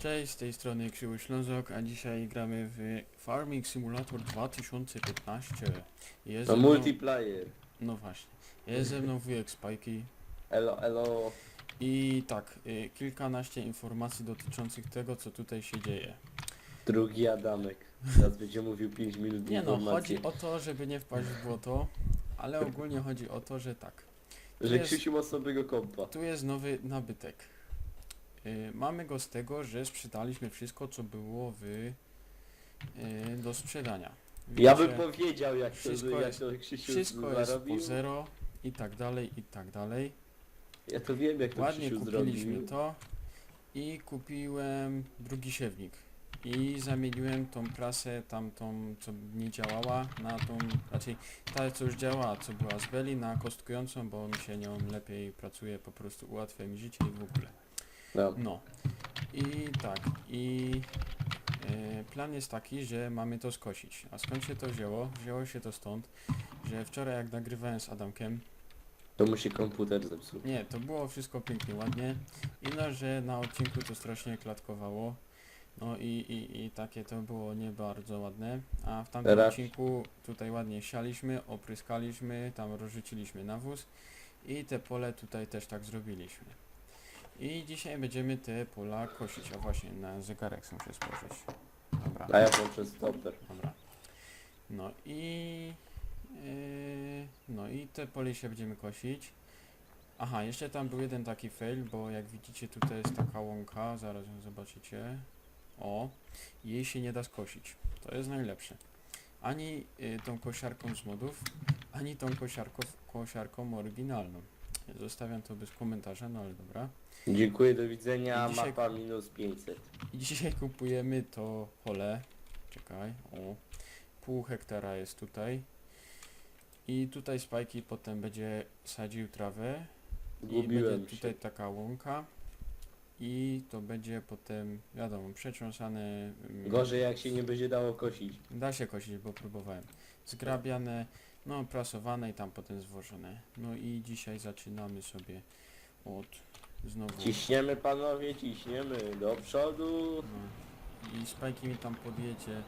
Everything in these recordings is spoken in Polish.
Cześć, z tej strony Krzyły Ślązok, a dzisiaj gramy w Farming Simulator 2015. Jest To ze mną- multiplayer. No właśnie. Jest ze mną wujek Spajki Elo, elo. i tak, y, kilkanaście informacji dotyczących tego, co tutaj się dzieje. Drugi Adamek. Teraz będzie mówił 5 minut Nie no, informacji. chodzi o to, żeby nie wpaść w błoto, ale ogólnie chodzi o to, że tak. Że jest- Krzysiu ma słabego kompa. Tu jest nowy nabytek. Y, mamy go z tego, że sprzedaliśmy wszystko, co było w, y, do sprzedania. Ja Widzicie? bym powiedział jak to, wszystko jak jest- to Krzysiu Wszystko jest po zero i tak dalej, i tak dalej. Ja to wiem jak to Ładnie Krzysiu kupiliśmy zrobił. to i kupiłem drugi siewnik. I zamieniłem tą prasę tamtą, co nie działała, na tą, raczej ta, co już działała, co była z Beli, na kostkującą, bo mi się nią lepiej pracuje, po prostu ułatwia mi życie i w ogóle. No. No. I tak, i e, plan jest taki, że mamy to skosić. A skąd się to wzięło? Wzięło się to stąd, że wczoraj jak nagrywałem z Adamkiem, To mu się komputer zepsuł. nie, to było wszystko pięknie, ładnie. Ino, że na odcinku to strasznie klatkowało. No i, i, i takie to było nie bardzo ładne. A w tamtym Teraz- odcinku tutaj ładnie sialiśmy, opryskaliśmy, tam rozrzuciliśmy nawóz i te pole tutaj też tak zrobiliśmy. I dzisiaj będziemy te pola kosić. A właśnie, na zegarek muszę spojrzeć. Dobra. A ja włączę stopper. Dobra. No i... Yy, no i te pole się będziemy kosić. Aha, jeszcze tam był jeden taki fail, bo jak widzicie tutaj jest taka łąka, zaraz ją zobaczycie. O, jej się nie da skosić. To jest najlepsze. Ani y, tą kosiarką z modów, ani tą kosiarką, kosiarką oryginalną. Zostawiam to bez komentarza, no ale dobra. Dziękuję, do widzenia. I dzisiaj- Mapa minus 500. I dzisiaj kupujemy to pole. Czekaj, o. Pół hektara jest tutaj. I tutaj Spajki potem będzie sadził trawę. I będzie się. tutaj taka łąka. I to będzie potem, wiadomo, przetrząsane. mm, Gorzej jak się nie będzie dało kosić. Da się kosić, bo próbowałem. Zgrabiane, no prasowane i tam potem zwożone. No i dzisiaj zaczynamy sobie od znowu. Ciśniemy panowie, ciśniemy. Do przodu. No. I Spajki mi tam podjedzie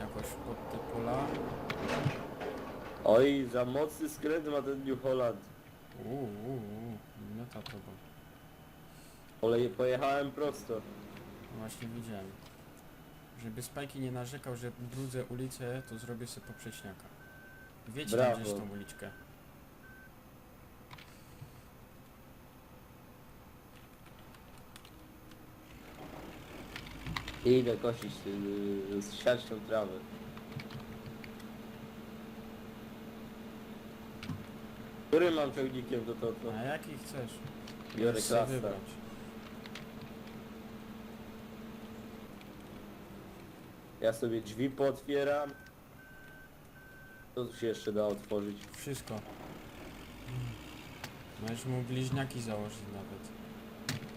jakoś pod te pola. Oj, za mocny skręt ma ten New Holland. Uuu, uu, uu, miota to bo. Ale pojechałem prosto. No Właśnie widziałem. Żeby Spajki nie narzekał, że brudzę ulicę, to zrobię sobie poprzeczniaka. Wiecie tam Brawo. gdzieś tą uliczkę. Idę kosić yy, z siarczą trawę. Którym mam ciągnikiem do to? A jaki chcesz? Biorę Możesz sobie klasa. wybrać. Ja sobie drzwi pootwieram. Co tu się jeszcze da otworzyć? Wszystko. Możesz mu bliźniaki założyć nawet.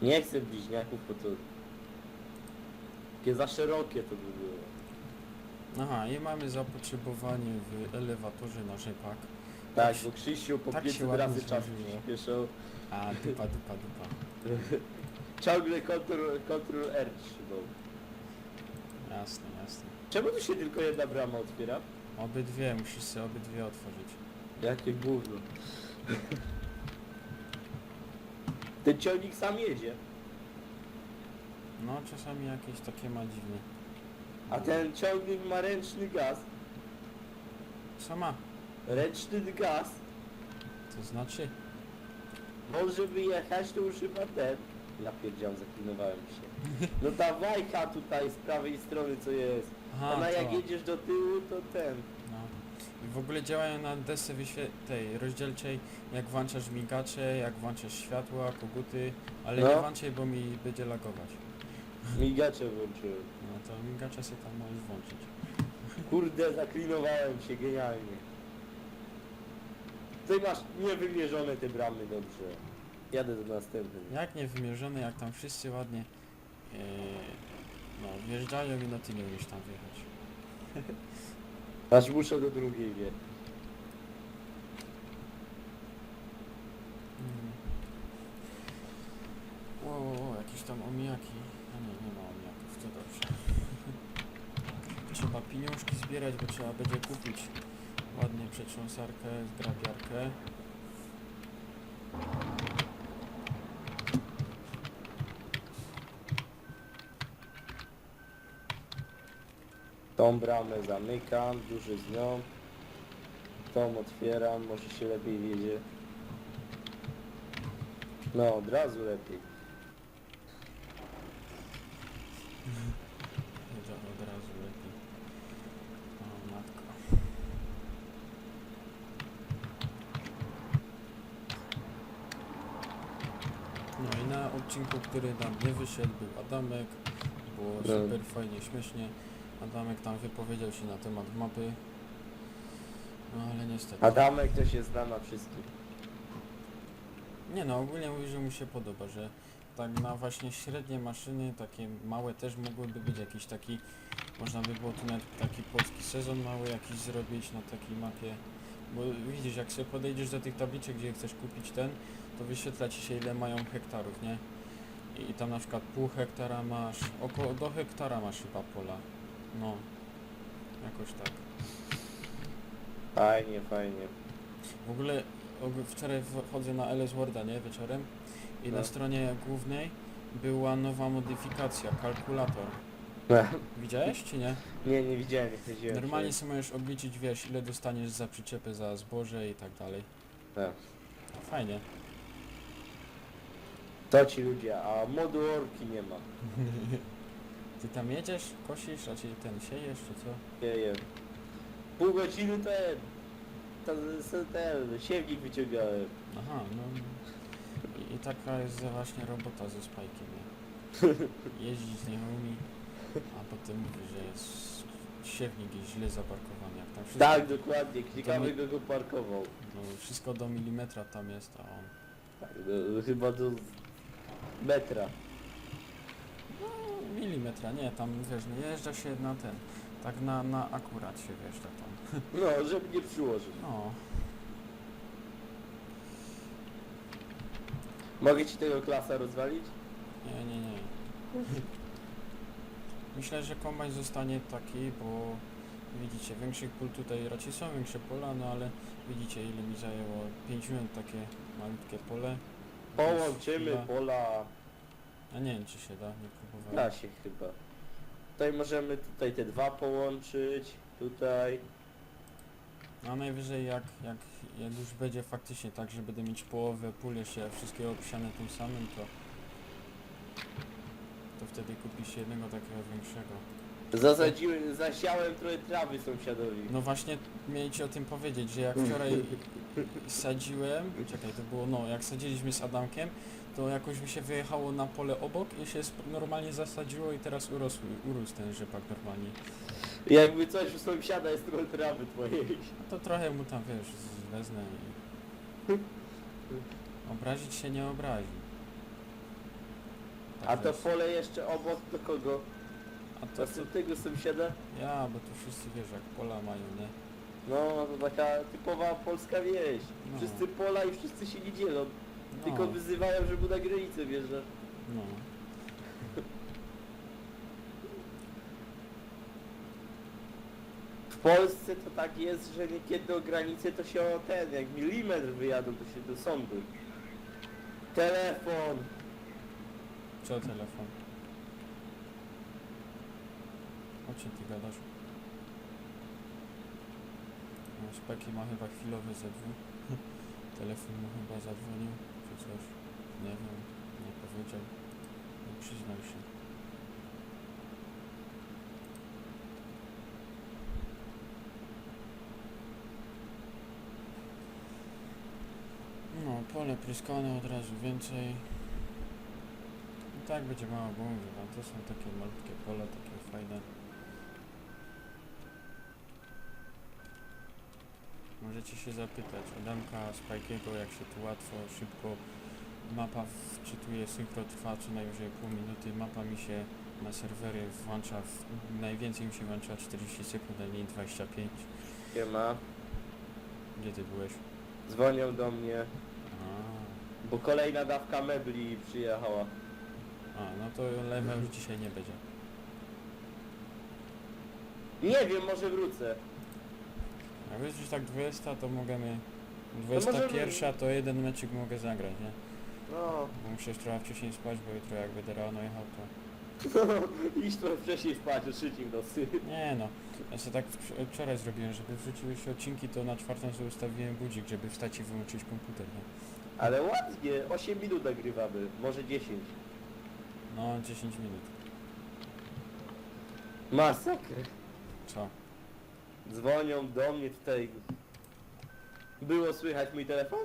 Nie chcę bliźniaków, bo to... Takie za szerokie to by było. Aha, i mamy zapotrzebowanie w elewatorze na rzepak. Tak, się- bo Krzysiu po tak się 500 ładnie razy czas złożyło. przyspieszał. A, dupa, dupa, dupa. Ciągle Ctrl, Ctrl R trzymał. Jasne, jasne. Czemu tu się tylko jedna brama otwiera? Obydwie, musisz sobie obydwie otworzyć. Jakie gówno. Ten ciągnik sam jedzie, No, czasami jakieś takie ma dziwne. a ten ciągnik ma ręczny gaz. Sama, Ręczny gaz. to znaczy? Może wyjechać, to już chyba ten. Ja pierdziałem, zaklinowałem się. No ta wajcha tutaj z prawej strony co jest. Aha, Ona jak to. jedziesz do tyłu, to ten. W ogóle działają na desce tej rozdzielczej, jak włączasz migacze, jak włączasz światła, koguty, ale No. nie włączaj, bo mi będzie lagować. Migacze włączyłem. No to migacze sobie tam możesz włączyć. Kurde, zaklinowałem się genialnie. Tutaj masz niewymierzone te bramy, dobrze. Jadę do następnej. Jak nie wymierzone, jak tam wszyscy ładnie yy, no, wjeżdżają i no ty nie umiesz tam wjechać. Aż muszę do drugiej wie. Mm. Wow, jakieś tam omijaki. nie, nie ma omniaków, to dobrze. Trzeba pieniążki zbierać, bo trzeba będzie kupić ładnie przetrząsarkę, zgrabiarkę. Tą bramę zamykam, duży z nią. Tą otwieram, może się lepiej wiedzie. No, od razu lepiej. Od razu lepiej. O matko. No i na odcinku, który nam nie wyszedł, był Adamek. Było No. super fajnie, śmiesznie. Adamek tam wypowiedział się na temat mapy. No ale niestety. Adamek to się zna na wszystkim. Nie no, ogólnie mówi, że mu się podoba, że tak na właśnie średnie maszyny, takie małe też mogłyby być jakiś taki, można by było tu nawet taki polski sezon mały jakiś zrobić na takiej mapie. Bo widzisz, jak sobie podejdziesz do tych tabliczek, gdzie chcesz kupić ten, to wyświetla ci się ile mają hektarów, nie? I tam na przykład pół hektara masz, około do hektara masz chyba pola. No, jakoś tak. Fajnie, fajnie. W ogóle og- wczoraj wchodzę na LS Worda, nie, wieczorem i No. na stronie głównej była nowa modyfikacja, kalkulator. Widziałeś czy nie? nie, nie widziałem, nie chodziłem. Normalnie sobie możesz obliczyć, wiesz, ile dostaniesz za przyczepy, za zboże i tak dalej. Tak. Fajnie. To ci ludzie, a modu orki nie ma. Ty tam jedziesz, kosisz, a czy ten siejesz, czy co? Nie wiem. Pół godziny ten, ten, ten, ten siewnik wyciągałem. Aha, no. I, i taka jest właśnie robota ze spajkiem, nie? Jeździć nie umie, a potem mówi, że jest siewnik jest źle zaparkowany, jak tam wszystko, Tak, dokładnie, ciekawy go go parkował. no, wszystko do milimetra tam jest, a on Tak, no, chyba do metra. No, milimetra, nie, tam wiesz, nie jeżdża się na ten, tak na, na akurat się wjeżdża tam, No, żeby nie przyłożył. no. Mogę ci tego klasa rozwalić? Nie, nie, nie. Myślę, że kombajn zostanie taki, bo widzicie, większych pól tutaj raczej są większe pola, no ale widzicie ile mi zajęło 5 minut takie malutkie pole. Połączymy Chwila. pola. A nie wiem czy się da, nie próbowałem. Da się chyba. Tutaj możemy tutaj te dwa połączyć. Tutaj. A najwyżej jak, jak, jak już będzie faktycznie tak, że będę mieć połowę pól jeszcze wszystkiego obsiane tym samym, to to wtedy kupisz jednego takiego większego. Zasadziłem, zasiałem trochę trawy sąsiadowi. No właśnie mieli ci o tym powiedzieć, że jak wczoraj sadziłem, czekaj to było no, jak sadziliśmy z Adamkiem, to jakoś mi się wyjechało na pole obok i się sp- normalnie zasadziło i teraz urosł, urósł ten rzepak normalnie. Jakby coś u sąsiada jest trochę trawy twojej. A to trochę mu tam wiesz, wezmę i... Obrazić się nie obrazi. Tak A to jest. pole jeszcze obok do kogo? A to, to Następnego sąsiada? ja, bo tu wszyscy wiesz jak pola mają, nie? No, to taka typowa polska wieś. No. Wszyscy pola i wszyscy się nie dzielą. No, Tylko wyzywają, żeby na granicę wjeżdżać. no. W Polsce to tak jest, że niekiedy o granicę to się o ten, jak milimetr wyjadą, to się do sądu. Telefon! Co telefon? O czym ty gadasz? No, Speki ma chyba chwilowy zadzwon. Telefon mu chyba zadzwonił, coś. Nie wiem, nie powiedział. Nie przyznał się. No, pole pryskane od razu więcej. I tak będzie mało, mówię wam, to są takie malutkie pola, takie fajne. Możecie się zapytać Adamka Spajkiego, jak się tu łatwo, szybko mapa wczytuje, synchro trwa co najwyżej pół minuty, mapa mi się na serwery włącza, w, najwięcej mi się włącza 40 sekund, a nie 25. Nie ma. Gdzie ty byłeś? Dzwonią do mnie, A, bo kolejna dawka mebli przyjechała. A, no to lewa już dzisiaj nie będzie. Nie wiem, może wrócę. Jak jest już tak 20, to możemy... możemy- 21 to jeden meczek mogę zagrać, nie? No, Bo muszę już trochę wcześniej spać, bo jutro jak będę rano jechał to... iść trochę wcześniej spać o trzeciej w nocy. Nie no, ja sobie tak wcz- wczoraj zrobiłem, żeby wrzuciły się odcinki, to na czwartą sobie ustawiłem budzik, żeby wstać i wyłączyć komputer, nie? Ale ładnie, 8 minut nagrywamy, może 10. No, 10 minut. Masakra. Co? Dzwonią do mnie tutaj. Było słychać mój telefon?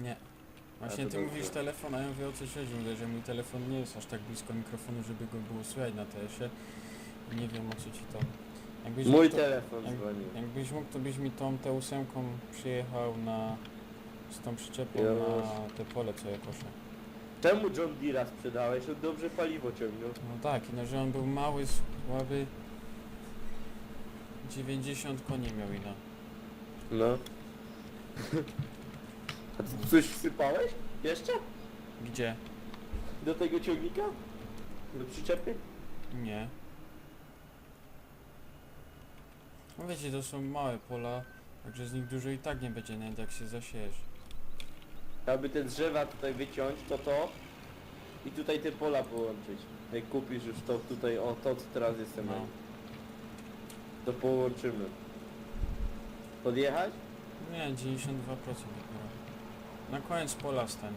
Nie. Właśnie to ty dobrze. mówisz telefon, a ja mówię o coś chodzi. Mówię, że mój telefon nie jest aż tak blisko mikrofonu, żeby go było słychać na TS-ie. I nie wiem o co ci to... Jakbyś Mój mógł, to, telefon jak- dzwonił. jakbyś mógł, to byś mi tą T8 przyjechał na... z tą przyczepą na te pole, co ja koszę. Czemu John Deere'a sprzedałeś? On dobrze paliwo ciągnął. No tak, i no, że on był mały, słaby. 90 koni miał i no. No. A ty coś wsypałeś? Jeszcze? Gdzie? Do tego ciągnika? Do przyczepy? Nie. No wiecie, to są małe pola, także z nich dużo i tak nie będzie, nawet jak się zasiejesz. Aby te drzewa tutaj wyciąć, to to i tutaj te pola połączyć. Jak kupisz już to tutaj, o to co teraz jestem, No. To połączymy. Podjechać? Nie, 92% dopiero. Na koniec pola stań.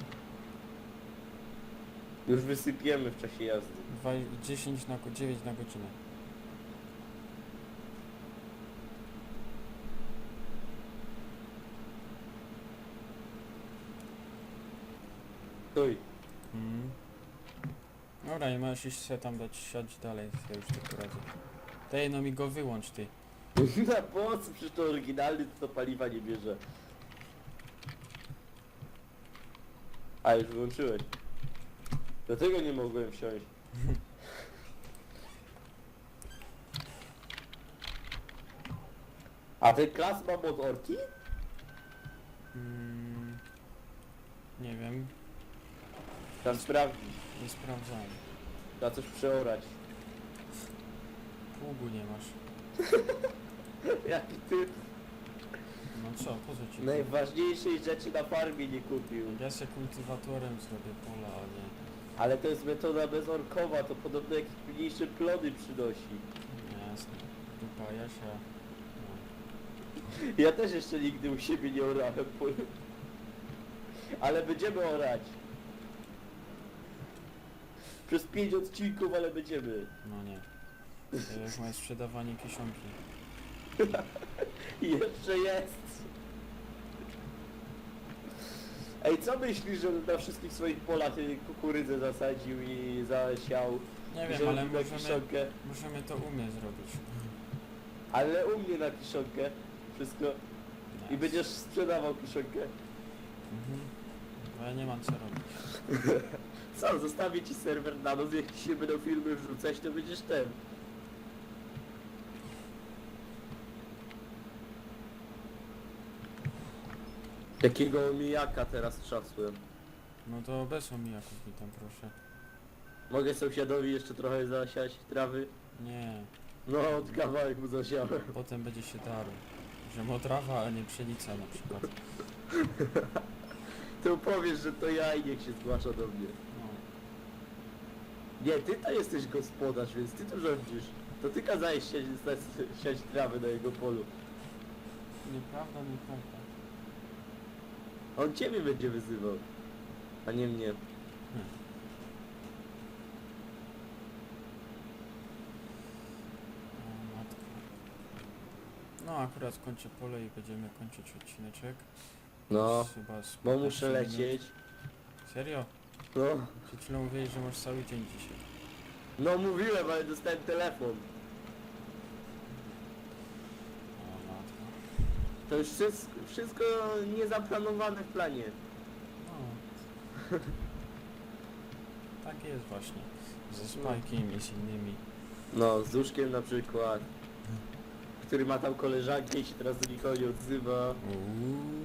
Już wysypiemy w czasie jazdy. Dwa- 10 na go- 9 na godzinę. Stój. Mhm. Dobra, nie możesz iść tam dać siać dalej, ja już to poradzę. Daj no mi go wyłącz ty. Na po co? Przecież to oryginalny to paliwa nie bierze. A już wyłączyłeś. Dlatego nie mogłem wsiąść. A ten klas ma mod orki? Mm, nie wiem, Trzeba sprawdzić. nie sprawdzałem. Trzeba coś przeorać. Pługu nie masz. Jaki ty No co, po co ci? najważniejszej rzeczy na farmie nie kupił. Ja se kultywatorem zrobię pola, a nie. Ale to jest metoda bezorkowa, to podobno jakieś mniejsze plony przynosi. Jasne. Dupa Jasia. No. Ja też jeszcze nigdy u siebie nie orałem polu. Ale będziemy orać. Przez pięć odcinków, ale będziemy. No nie. Jak moje sprzedawanie kiszonki. I jeszcze jest. Ej, co myślisz, że na wszystkich swoich polach y, kukurydzę zasadził i zasiał? Nie wiem, ale na możemy, kiszonkę? możemy to umie zrobić. Ale u mnie na kiszonkę wszystko. I Nice. będziesz sprzedawał kiszonkę. Mhm. Bo ja nie mam co robić. Co, zostawię ci serwer na noc, jak ci się będą filmy wrzucać, to będziesz ten. Jakiego omijaka teraz trzasłem. No to bez omijaków mi tam proszę. Mogę sąsiadowi jeszcze trochę zasiać trawy? Nie, No, od kawałek mu zasiałem. potem będzie się darł. Że motrawa, a nie pszenica na przykład. To powiesz, że to ja i niech się zgłasza do mnie. No. Nie, ty to jesteś gospodarz, więc ty tu rządzisz. To ty kazałeś siać, siać trawy na jego polu. Nieprawda, nieprawda. On ciebie będzie wyzywał, a nie mnie. O matko. No akurat kończę pole i będziemy kończyć odcineczek. No, Jest Chyba z bo 15 muszę minut. lecieć. Serio? No, Przed chwilą mówiłeś, że masz cały dzień dzisiaj. no mówiłem, ale dostałem telefon. O matko. To już wszystko, wszystko niezaplanowane w planie. No. tak jest właśnie. Ze Spajkiem i z innymi. No, z Duszkiem na przykład. Który ma tam koleżankę i się teraz do nikogo nie odzywa. Uuu.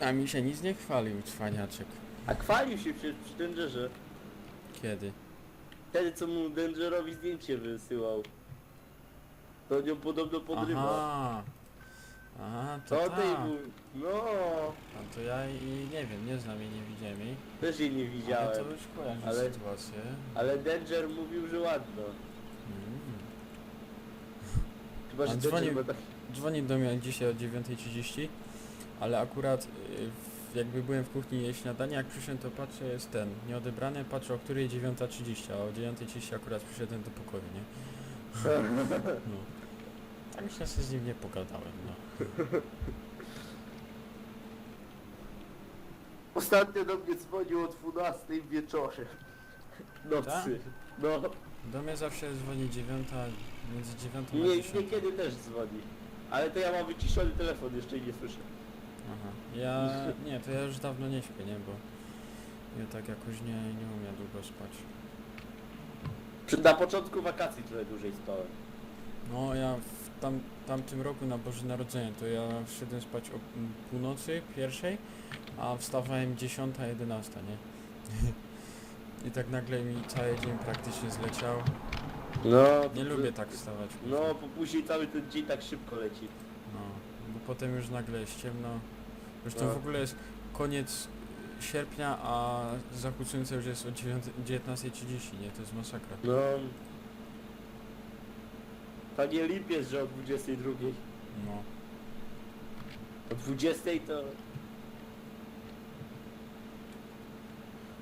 A mi się nic nie chwalił, cwaniaczek. A chwalił się przecież przy że Kiedy? Wtedy co mu Dangerowi zdjęcie wysyłał. To nią podobno podrywa. Aha. Aha, to Co ta. mu... No, A to ja i nie wiem, nie znam jej, nie widziałem jej. też jej nie Ale widziałem. to już kojarzę Ale- sytuację. Ale Danger mówił, że ładno. Mm. Chyba, A że dzwonił- Danger ma tak... Dzwonił do mnie dzisiaj o 9.30, ale akurat y, w- jakby byłem w kuchni jeść śniadanie, jak przyszedłem to patrzę jest ten, nieodebrany, patrzę o której 9.30, a o 9.30 akurat przyszedłem do pokoju, nie? No. Tak myślę, że z nim nie pogadałem, no. Ostatnio do mnie dzwonił o 12 wieczorze. Nocy. Tak? No. Do mnie zawsze dzwoni 9, między 9 a Nie, 10. niekiedy też dzwoni. Ale to ja mam wyciszony telefon, jeszcze i nie słyszę. Aha. Ja, nie, to ja już dawno nie śpię, nie, bo ja tak jakoś nie, nie umiem długo spać. Czy na początku wakacji trochę dłużej spałem. No ja w tam, tamtym roku na Boże Narodzenie to ja wszedłem spać o północy pierwszej, a wstawałem 10, 11, nie? I tak nagle mi cały dzień praktycznie zleciał. No. Nie to- lubię tak wstawać. No, bo później cały ten dzień tak szybko leci. No, bo potem już nagle jest ciemno. Zresztą No. w ogóle jest koniec sierpnia, a zachód słońca już jest o 9 19.30, nie? To jest masakra. No. Panie lipiec, że o 22. No. O 20 to...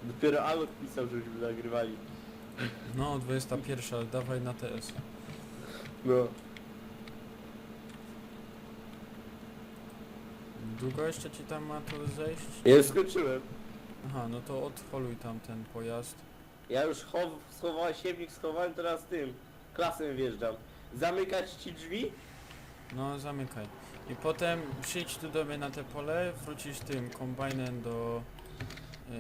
Dopiero Alok pisał, żebyśmy nagrywali. No, 21, dawaj na TS. No. Długo jeszcze ci tam ma to zejść? Ja już skończyłem. Aha, no to odholuj tam ten pojazd. Ja już chow, schowałem siewnik, schowałem teraz tym. Klasem wjeżdżam. Zamykać ci drzwi? No, zamykaj. I potem przyjdź tu do mnie na te pole, wrócisz tym kombajnem do yy,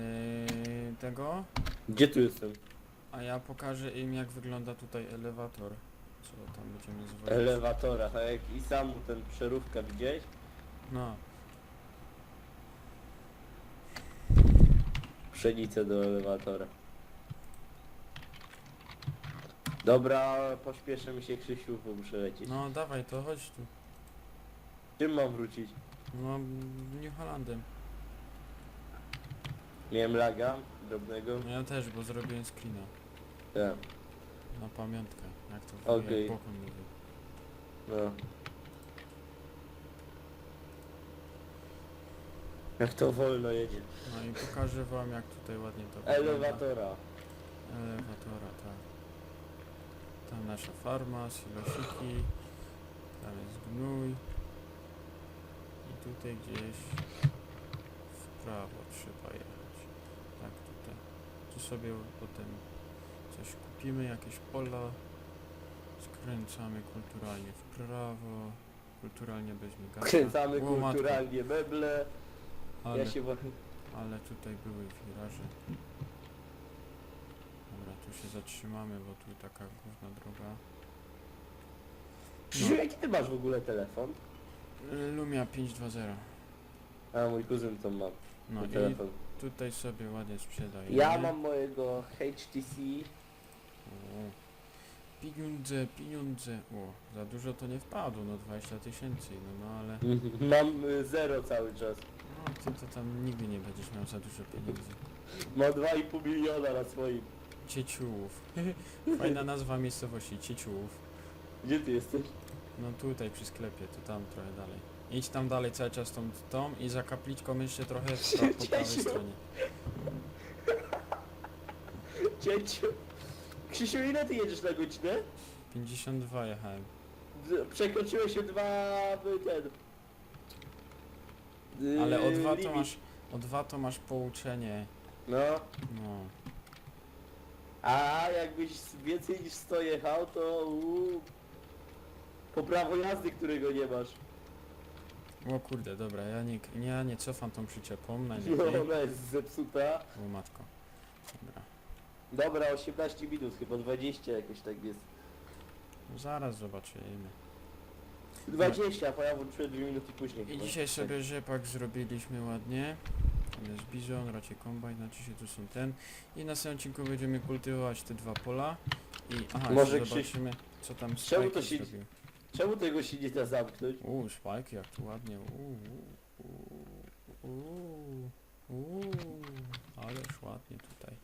tego, Gdzie tu jestem? a ja pokażę im jak wygląda tutaj elewator. Co tam będziemy zwodzić. Elewatora, tak jak i sam ten przerówka widziałeś? No, Pszenicę do elewatora. Dobra, pośpieszę mi się Krzysiu, bo muszę lecieć. no dawaj to, chodź tu. Czym mam wrócić? No, New Hollandem. Miałem laga drobnego. No ja też, bo zrobiłem screena. Tak, Na pamiątkę, jak to Okej. jak mówił. no. Jak to wolno jedzie. No i pokażę wam jak tutaj ładnie to wygląda. Elewatora. Elewatora, tak. Tam nasza farma, silosiki. Tam jest gnój. I tutaj gdzieś w prawo trzeba jechać. Tak tutaj. Tu sobie potem coś kupimy, jakieś pola. Skręcamy kulturalnie w prawo. Kulturalnie bez migania. Kręcamy O, matko, kulturalnie meble. Ale, Ja się wa- ale tutaj były wiraże. Się zatrzymamy, bo tu taka główna droga. Krzysiu, jaki ty masz w ogóle telefon? Lumia 520. A mój kuzyn to ma No i telefon. tutaj sobie ładnie sprzedajemy. Ja mam mojego HTC. O, pieniądze, pieniądze. O, za dużo to nie wpadło, no 20 tysięcy, no, no ale Mam y, zero cały czas. no, ty to tam nigdy nie będziesz miał za dużo pieniędzy. Ma 2,5 miliona na swoim. Cieciułów. Fajna nazwa miejscowości, Cieciułów. Gdzie ty jesteś? No tutaj przy sklepie, to tam trochę dalej. Idź tam dalej cały czas tą, tą i za kapliczką jeszcze trochę w po prawej Cieciu. stronie. Cieciu. Krzysiu, ile ty jedziesz na godzinę? 52 jechałem. Przekroczyłeś się dwa... y, ten... y, Ale o dwa to limit. masz, o dwa to masz pouczenie. No. No. A jakbyś więcej niż 100 jechał, to... uu, Po prawo jazdy, którego nie masz. O kurde, dobra, ja nie, ja nie cofam tą przyczepą, No, najlepiej. ona jest zepsuta. O matko. Dobra. Dobra, 18 minut, chyba 20 jakoś tak jest. No Zaraz zobaczymy. 20, a ja włączyłem 2 minuty później. I chyba. dzisiaj Tak. sobie rzepak zrobiliśmy ładnie. Tam jest bizon, raczej kombajn, znaczy się tu są ten. I na samym odcinku będziemy kultywować te dwa pola. I aha, Może jeszcze Krzyś- zobaczymy co tam Czemu to Spike się- zrobił. Czemu tego się nie da zamknąć? Uuu, Spike jak tu ładnie. Uuu, uuu, uuu, ależ ładnie tutaj.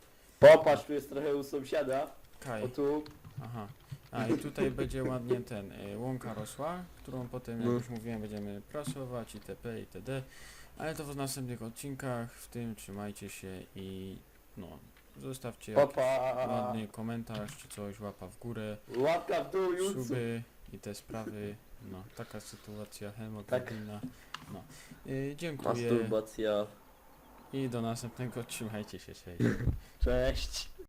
Popatrz, tu jest trochę u sąsiada. Kaj. O tu. Aha. A i tutaj będzie ładnie ten y, łąka rosła, którą potem jak No. już mówiłem będziemy prasować itp. itd. Ale to w następnych odcinkach, w tym trzymajcie się i no zostawcie jakiś ładny komentarz czy coś, łapa w górę, Łapka w dół, Jutsu. suby i te sprawy. No taka sytuacja hemoglobina. No. Y, dziękuję Masturbacja. i do następnego trzymajcie się, cześć. Cześć.